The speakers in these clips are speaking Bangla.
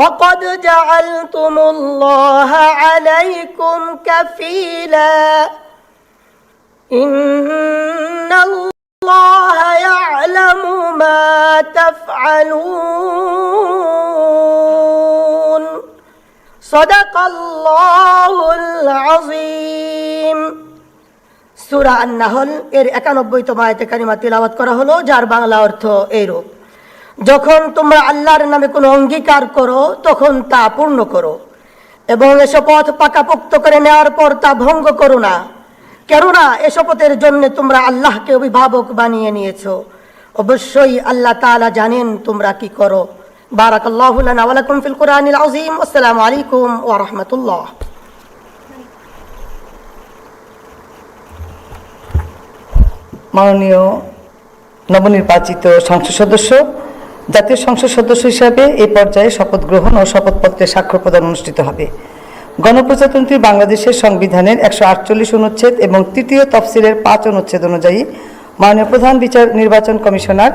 وقد جعلتم الله عليكم كفيلا إن الله يعلم ما تفعلون صدق الله العظيم সুরা আন্নাহল এর একানব্বইতম আয়তে কারিমা তিলাওয়াত করা হলো যার বাংলা অর্থ এইরূপ যখন তোমরা আল্লাহর নামে কোনো অঙ্গীকার করো, তখন তা পূর্ণ করো। এবং এ শপথ পাকাপোক্ত করে নেওয়ার পর তা ভঙ্গ করো না। কেননা এ শপথের জন্য তোমরা আল্লাহকে অভিভাবক বানিয়ে নিয়েছো। অবশ্যই আল্লাহ তাআলা জানেন তোমরা কি করো। বারাকাল্লাহু লানা ওয়া লাকুম ফিল কুরআনিল আসসালামু আলাইকুম ওয়া রাহমাতুল্লাহ। মাননীয় নবনির্বাচিত সংসদ সদস্য জাতীয় সংসদ সদস্য হিসাবে এই পর্যায়ে শপথ গ্রহণ ও শপথপত্রে স্বাক্ষর প্রদান অনুষ্ঠিত হবে। গণপ্রজাতন্ত্রী বাংলাদেশের সংবিধানের একশো আটচল্লিশ অনুচ্ছেদ এবং তৃতীয় তফসিলের পাঁচ অনুচ্ছেদ অনুযায়ী মাননীয় প্রধান বিচার নির্বাচন কমিশনার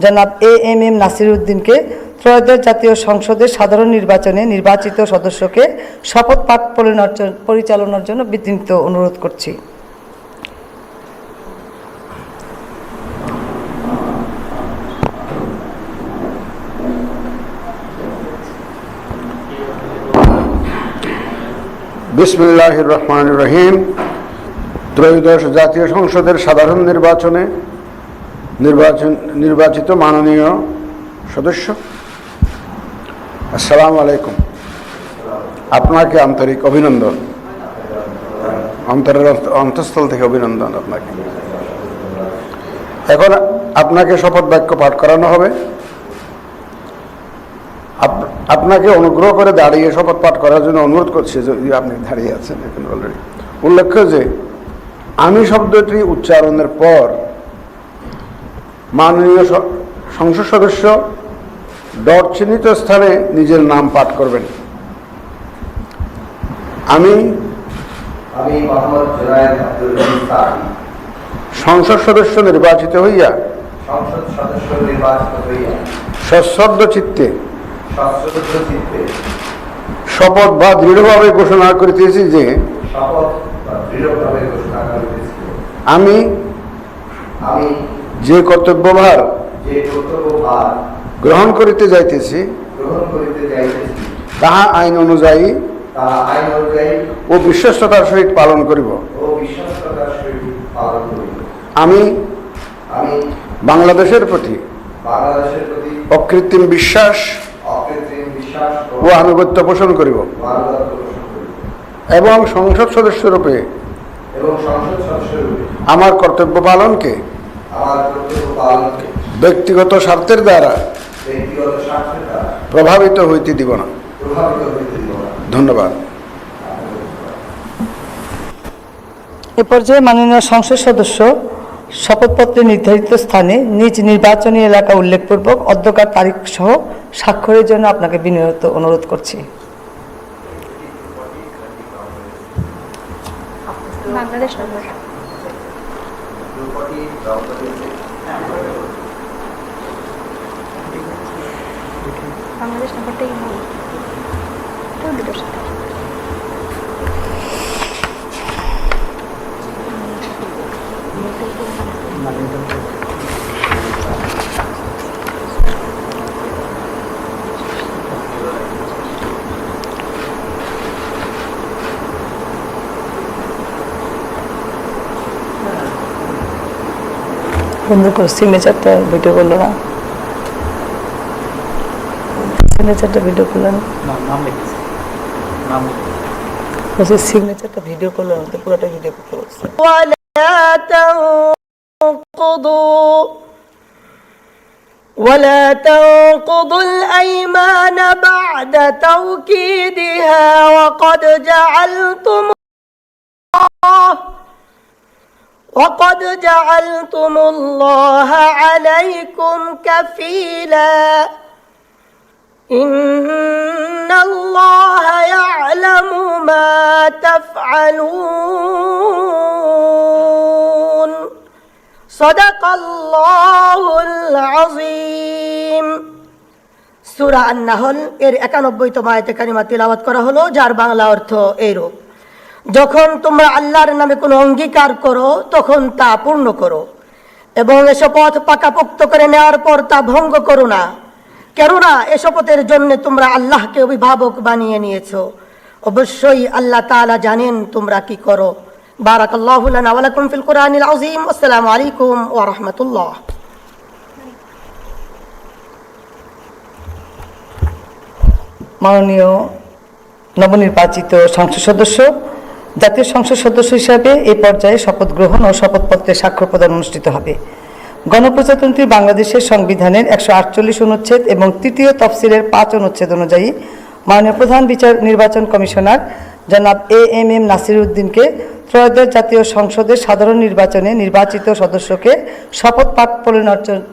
জনাব এ এম এম নাসির উদ্দিনকে ত্রয়োদশ জাতীয় সংসদের সাধারণ নির্বাচনে নির্বাচিত সদস্যকে শপথ পাঠ পরিচালনার- জন্য বিনীত অনুরোধ করছি। বিসমিল্লাহ রহমান রহিম। ত্রয়োদশ জাতীয় সংসদের সাধারণ নির্বাচনে নির্বাচন নির্বাচিত মাননীয় সদস্য, আসসালামু আলাইকুম। আপনাকে আন্তরিক অভিনন্দন। অন্তরের অন্তঃস্থল থেকে অভিনন্দন আপনাকে। এখন আপনাকে শপথ বাক্য পাঠ করানো হবে। আপনাকে অনুগ্রহ করে দাঁড়িয়ে শপথ পাঠ করার জন্য অনুরোধ করছি যদি আপনি দাঁড়িয়ে আছেন এখন অলরেডি উল্লেখ্য যে আমি শব্দটি উচ্চারণের পর মাননীয় সংসদ সদস্য ডট চিহ্নিত স্থানে নিজের নাম পাঠ করবেন। আমি আমি মোহাম্মদ জুনায়েদ আব্দুল সংসদ সদস্য নির্বাচিত হইয়া সংসদ সদস্য নির্বাচিত হইয়া সশ্রদ্ধ সশ্রদ্ধ চিত্তে শপথ বা দৃঢ়ভাবে ঘোষণা করিতেছি যে আমি আমি যে কর্তব্যভার গ্রহণ করিতে যাইতেছি তাহা আইন অনুযায়ী ও বিশ্বস্ততার সহিত পালন করিব। আমি বাংলাদেশের প্রতি অকৃত্রিম বিশ্বাস ও আনুগত্য পোষণ করিব। এবং সংসদ সদস্যরূপে আমার কর্তব্য পালনকে আমার কর্তব্য পালনকে ব্যক্তিগত স্বার্থের দ্বারা ব্যক্তিগত স্বার্থের দ্বারা প্রভাবিত হইতে দিব প্রভাবিত হইতে দিব না। ধন্যবাদ। এ পর্যায়ে মাননীয় সংসদ সদস্য শপথপত্রে নির্ধারিত স্থানে নিজ নির্বাচনী এলাকা উল্লেখপূর্বক অধ্যকার তারিখ সহ স্বাক্ষরের জন্য আপনাকে বিনীত অনুরোধ করছি। বাংলাদেশ নম্বর। বাংলাদেশ নম্বরটাই বন্ধু করে সিগনেচারটা ভিডিও করলো না সিগনেচারটা ভিডিও করলো না বলছি সিগনেচারটা ভিডিও করলো না তো পুরোটা ভিডিও করতে বলছে ولا تنقضوا ولا تنقضوا الأيمان بعد توكيدها وقد جعلتم الله وقد جعلتم الله عليكم كفيلا إن الله يعلم ما تفعلون صدق الله العظيم সুরা আন্নাহল এর একানব্বইতম আয়তে কারিমা তিলাওয়াত করা হলো যার বাংলা অর্থ এইরূপ যখন তোমরা আল্লাহর নামে কোনো অঙ্গীকার করো, তখন তা পূর্ণ করো। এবং এ শপথ পাকাপোক্ত করে নেওয়ার পর তা ভঙ্গ করো না। কেননা এ শপথের জন্য তোমরা আল্লাহকে অভিভাবক বানিয়ে নিয়েছো। অবশ্যই আল্লাহ তাআলা জানেন তোমরা কি করো। লাকুম ফিল কুরআনিল আযীম। আসসালামু আলাইকুম ওয়া রাহমাতুল্লাহ। মাননীয় নবনির্বাচিত সংসদ সদস্য জাতীয় সংসদ সদস্য হিসাবে এই পর্যায়ে শপথ গ্রহণ ও শপথপত্রে স্বাক্ষর প্রদান অনুষ্ঠিত হবে। গণপ্রজাতন্ত্রী বাংলাদেশের সংবিধানের একশো আটচল্লিশ অনুচ্ছেদ এবং তৃতীয় তফসিলের পাঁচ অনুচ্ছেদ অনুযায়ী মাননীয় প্রধান বিচার নির্বাচন কমিশনার জনাব এ এম এম নাসির উদ্দিনকে ত্রয়োদশ জাতীয় সংসদের সাধারণ নির্বাচনে নির্বাচিত সদস্যকে শপথ পাঠ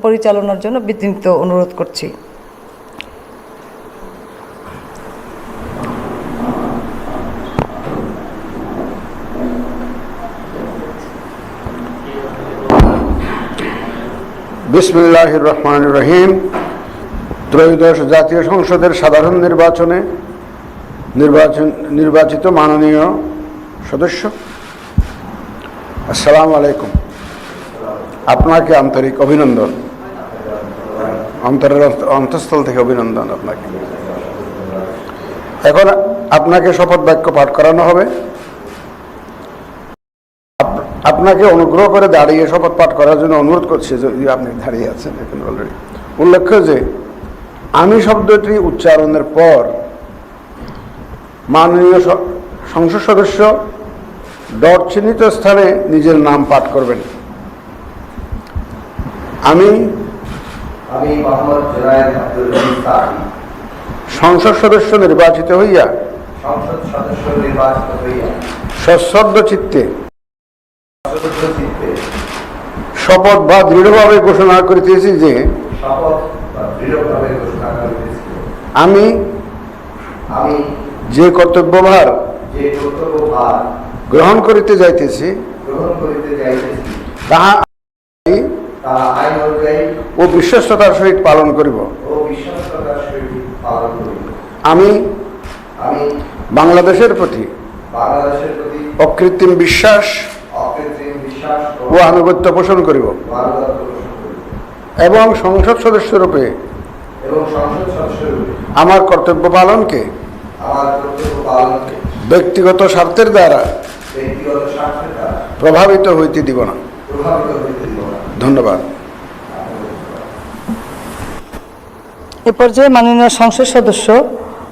পরিচালনার- জন্য বিনীত অনুরোধ করছি। বিসমিল্লাহ রহমান রহিম। ত্রয়োদশ জাতীয় সংসদের সাধারণ নির্বাচনে নির্বাচন নির্বাচিত মাননীয় সদস্য, আসসালামু আলাইকুম। আপনাকে আন্তরিক অভিনন্দন। অন্তরের অন্তঃস্থল থেকে অভিনন্দন আপনাকে। এখন আপনাকে শপথ বাক্য পাঠ করানো হবে। আপনাকে অনুগ্রহ করে দাঁড়িয়ে শপথ পাঠ করার জন্য অনুরোধ করছি যদি আপনি দাঁড়িয়ে আছেন এখন অলরেডি উল্লেখ্য যে আমি শব্দটি উচ্চারণের পর মাননীয় সংসদ সদস্য ডট চিহ্নিত স্থানে নিজের নাম পাঠ করবেন। আমি আমি মোহাম্মদ জুনায়েদ আব্দুল সংসদ সদস্য নির্বাচিত হইয়া সংসদ সদস্য নির্বাচিত হইয়া সশ্রদ্ধ চিত্তে শপথ বা দৃঢ়ভাবে ঘোষণা করিতেছি যে আমি আমি যে কর্তব্যভার যে কর্তব্য ভার গ্রহণ করিতে যাইতেছি তাহা ও বিশ্বস্ততার সহিত পালন করিব। আমি বাংলাদেশের প্রতি অকৃত্রিম বিশ্বাস ও আনুগত্য পোষণ করিব। এবং সংসদ সদস্যরূপে আমার কর্তব্য পালনকে আমার কর্তব্য পালনকে ব্যক্তিগত স্বার্থের দ্বারা ব্যক্তিগত স্বার্থের দ্বারা প্রভাবিত হইতে দিব প্রভাবিত হইতে দিব না। ধন্যবাদ। এ পর্যায়ে মাননীয় সংসদ সদস্য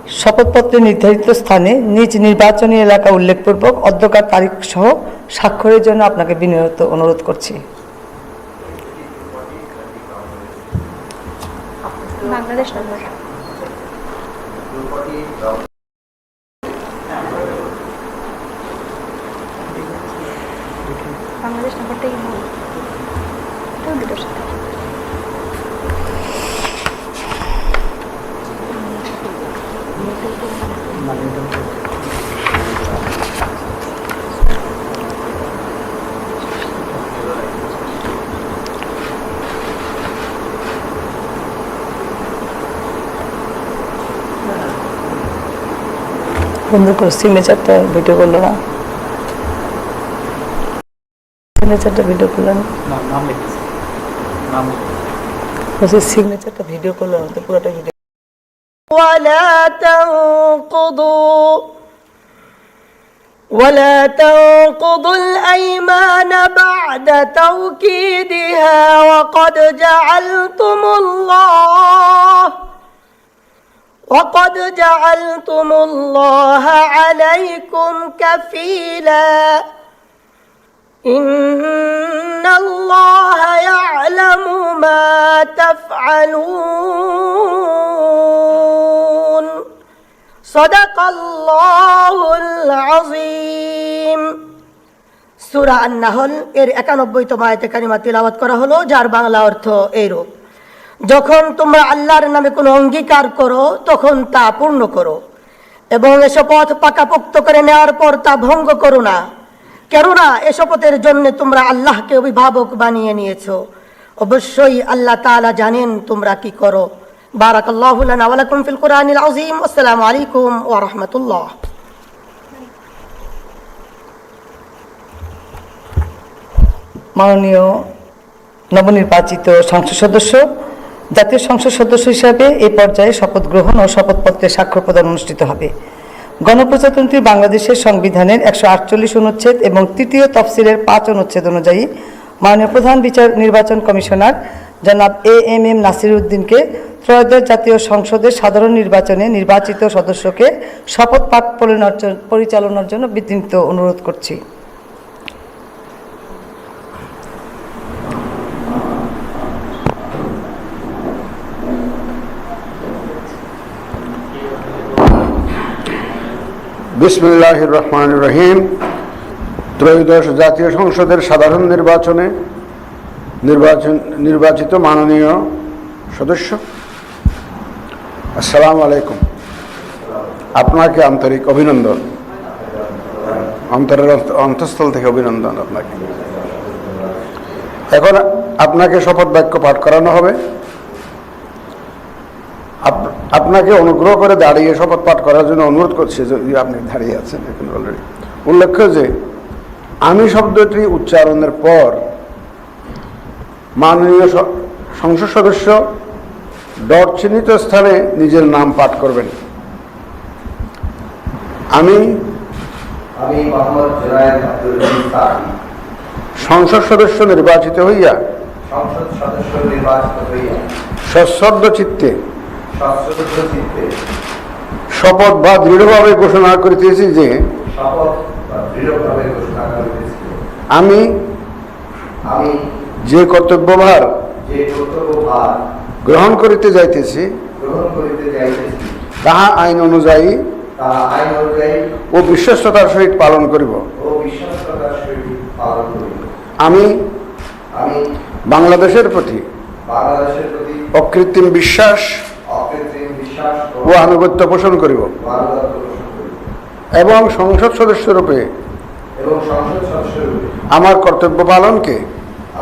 শপথপত্রে নির্ধারিত স্থানে নিজ নির্বাচনী এলাকা উল্লেখপূর্বক অধ্যকার তারিখ সহ স্বাক্ষরের জন্য আপনাকে বিনীত অনুরোধ করছি। বাংলাদেশ নম্বর। বাংলাদেশ নম্বরটা কি? ভালো তো দুটোর সাথে বন্ধু করে সিগনেচারটা ভিডিও করলো না সিগনেচারটা ভিডিও করলো না বলছি সিগনেচারটা ভিডিও করলো না তো পুরোটা ভিডিও ولا تنقضوا ولا تنقضوا الأيمان بعد توكيدها وقد جعلتم الله وقد جعلتم الله عليكم كفيلا إن الله يعلم ما تفعلون صدق الله العظيم সুরা আন্নাহল এর একানব্বইতম আয়তে কারিমা তিলাওয়াত করা হলো যার বাংলা অর্থ এইরূপ যখন তোমরা আল্লাহর নামে কোনো অঙ্গীকার করো, তখন তা পূর্ণ করো। এবং এসব পথ পাকাপোক্ত করে নেওয়ার পর তা ভঙ্গ করো না। কেননা এ শপথের জন্য তোমরা আল্লাহকে অভিভাবক বানিয়ে নিয়েছ। অবশ্যই আল্লাহ তালা জানেন তোমরা কি করো। বারাক আল্লাহ আলাইকুম ফিল কোরআনিল আজিম আসসালামু আলাইকুম ওরহমতুল্লাহ মাননীয় নবনির্বাচিত সংসদ সদস্য জাতীয় সংসদ সদস্য হিসাবে এই পর্যায়ে শপথ গ্রহণ ও শপথপত্রে স্বাক্ষর প্রদান অনুষ্ঠিত হবে। গণপ্রজাতন্ত্রী বাংলাদেশের সংবিধানের একশো আটচল্লিশ অনুচ্ছেদ এবং তৃতীয় তফসিলের পাঁচ অনুচ্ছেদ অনুযায়ী মাননীয় প্রধান বিচার নির্বাচন কমিশনার জনাব এ এম এম নাসির উদ্দিনকে ত্রয়োদশ জাতীয় সংসদের সাধারণ নির্বাচনে নির্বাচিত সদস্যকে শপথ পাঠ পরিচালনার- জন্য বিনীত অনুরোধ করছি। বিসমিল্লাহ রহমান রহিম ত্রয়োদশ জাতীয় সংসদের সাধারণ নির্বাচনে নির্বাচন নির্বাচিত মাননীয় সদস্য, আসসালামু আলাইকুম। আপনাকে আন্তরিক অভিনন্দন। অন্তরের অন্তঃস্থল থেকে অভিনন্দন আপনাকে। এখন আপনাকে শপথ বাক্য পাঠ করানো হবে। আপনাকে অনুগ্রহ করে দাঁড়িয়ে শপথ পাঠ করার জন্য অনুরোধ করছি যদি আপনি দাঁড়িয়ে আছেন এখন অলরেডি উল্লেখ্য যে আমি শব্দটি উচ্চারণের পর মাননীয় সংসদ সদস্য ডট চিহ্নিত স্থানে নিজের নাম পাঠ করবেন। আমি আমি মোহাম্মদ জুনায়েদ আব্দুল সংসদ সদস্য নির্বাচিত হইয়া সংসদ সদস্য নির্বাচিত হইয়া সশ্রদ্ধ সশ্রদ্ধ চিত্তে শপথ বা দৃঢ়ভাবে ঘোষণা করিতেছি যে আমি আমি যে কর্তব্যভার যে কর্তব্য ভার গ্রহণ করিতে যাইতেছি গ্রহণ করিতে যাইতেছি তাহা আইন অনুযায়ী ও বিশ্বস্ততার সহিত পালন করিব। আমি বাংলাদেশের প্রতি অকৃত্রিম বিশ্বাস ও আনুগত্য পোষণ করিব। এবং সংসদ সদস্যরূপে এবং সংসদ সদস্যরূপে আমার কর্তব্য পালনকে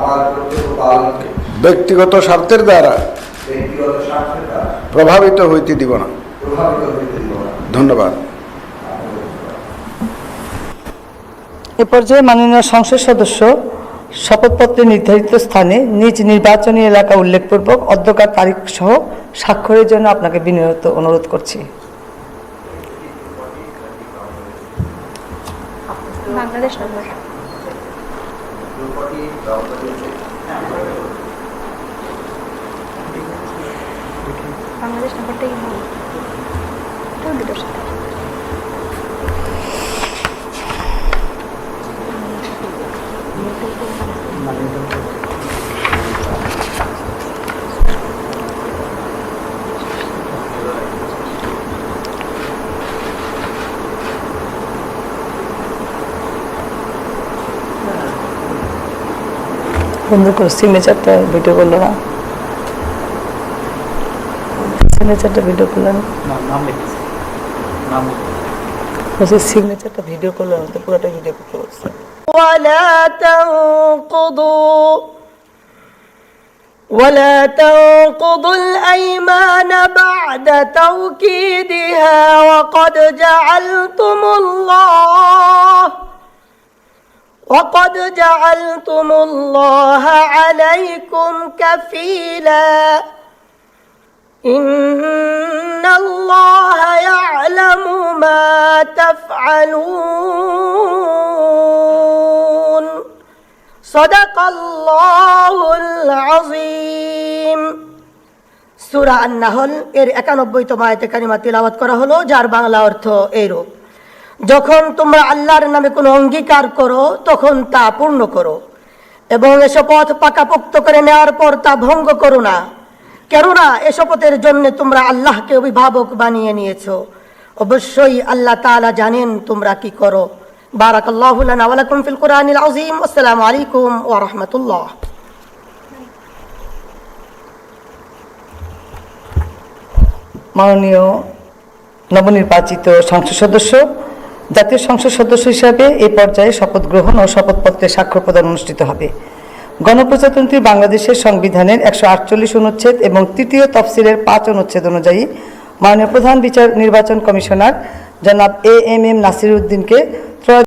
আমার কর্তব্য পালনকে ব্যক্তিগত স্বার্থের দ্বারা ব্যক্তিগত স্বার্থের দ্বারা প্রভাবিত হইতে দিব প্রভাবিত হইতে দিব না। ধন্যবাদ। এ পর্যায়ে মাননীয় সংসদ সদস্য শপথপত্রে নির্ধারিত স্থানে নিজ নির্বাচনী এলাকা উল্লেখপূর্বক অধ্যকার তারিখ সহ স্বাক্ষরের জন্য আপনাকে বিনীত অনুরোধ করছি। বাংলাদেশ নম্বরটাই ভালো এটাও দুটোর সাথে বন্ধু করে সিগনেচারটা ভিডিও করল না সিগনেচারটা ভিডিও করল না বলছি সিগনেচারটা ভিডিও করলো না তো পুরোটা ভিডিও করতে বলছে ولا تنقضوا ولا تنقضوا الأيمان بعد توكيدها وقد جعلتم الله وقد جعلتم الله عليكم كفيلا إن الله يعلم ما تفعلون صدق الله العظيم সুরা আন্নাহল এর একানব্বইতম আয়তে কারিমা তিলাওয়াত করা হলো যার বাংলা অর্থ এইরূপ যখন তোমরা আল্লাহর নামে কোনো অঙ্গীকার করো তখন তা পূর্ণ করো এবং এ শপথ পাকাপোক্ত করে নেওয়ার পর তা ভঙ্গ করো না কেননা এ শপথের জন্য তোমরা আল্লাহকে অভিভাবক বানিয়ে নিয়েছো। অবশ্যই আল্লাহ তাআলা জানেন তোমরা কি করো। বারাকাল্লাহু লানা ওয়া ফিল কুরআনিল আযীম। আসসালামু আলাইকুম ওয়া রাহমাতুল্লাহ। মাননীয় নবনির্বাচিত সংসদ সদস্য, জাতীয় সংসদ সদস্য হিসাবে এই পর্যায়ে শপথ গ্রহণ ও শপথপত্রে স্বাক্ষর প্রদান অনুষ্ঠিত হবে। গণপ্রজাতন্ত্রী বাংলাদেশের সংবিধানের একশো আটচল্লিশ অনুচ্ছেদ এবং তৃতীয় তফসিলের পাঁচ অনুচ্ছেদ অনুযায়ী মাননীয় প্রধান বিচার নির্বাচন কমিশনার জনাব এ এম এম নাসির উদ্দিনকে